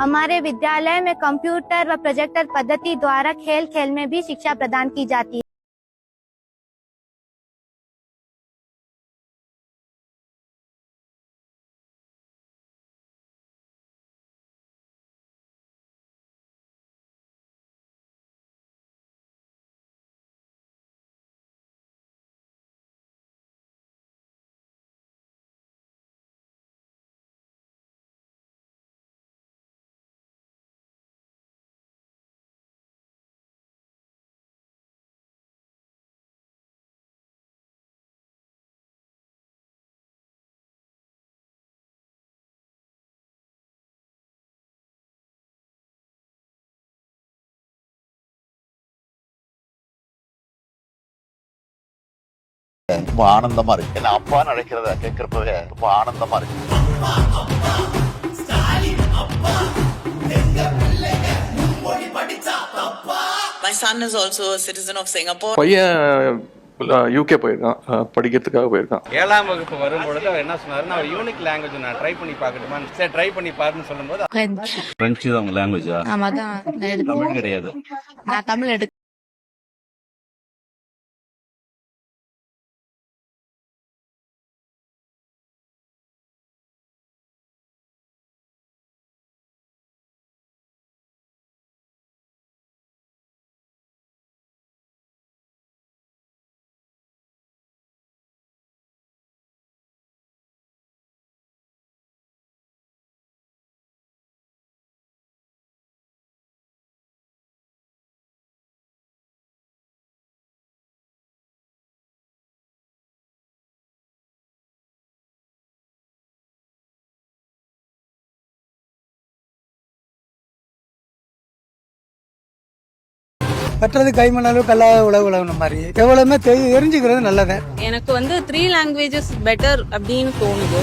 हमारे विद्यालय में कंप्यूटर व प्रोजेक्टर पद्धति द्वारा खेल खेल में भी शिक्षा प्रदान की जाती है। ரொம்ப ஆனந்தமா இருக்கு. என்ன அப்பான்னு அழைக்கிறத கேட்கிறப்பவே ரொம்ப ஆனந்தமா இருக்கு. My son is also a citizen of Singapore. பையன் யூகே போயிருக்கான். படிக்கிறதுக்காக போயிருக்கான். ஏழாம் வகுப்பு வரும்பொழுது அவர் என்ன சொன்னாருன்னா அவர் யூனிக் லாங்குவேஜ் நான் ட்ரை பண்ணி பார்க்கட்டுமா சரி ட்ரை பண்ணி பாருன்னு சொல்லும்போது பிரெஞ்சு தான் உங்க லாங்குவேஜா ஆமா தான் நான் எடுத்து தமிழ் கிடையாது. நான் தமிழ் எடுக்க கட்டுறது கைமண் அளவுக்கு உழவு உழவுன மாதிரி. எவ்வளவுமே தெரிஞ்சுக்கிறது நல்லது. எனக்கு வந்து த்ரீ லாங்குவேஜஸ் பெட்டர் அப்படின்னு தோணுது.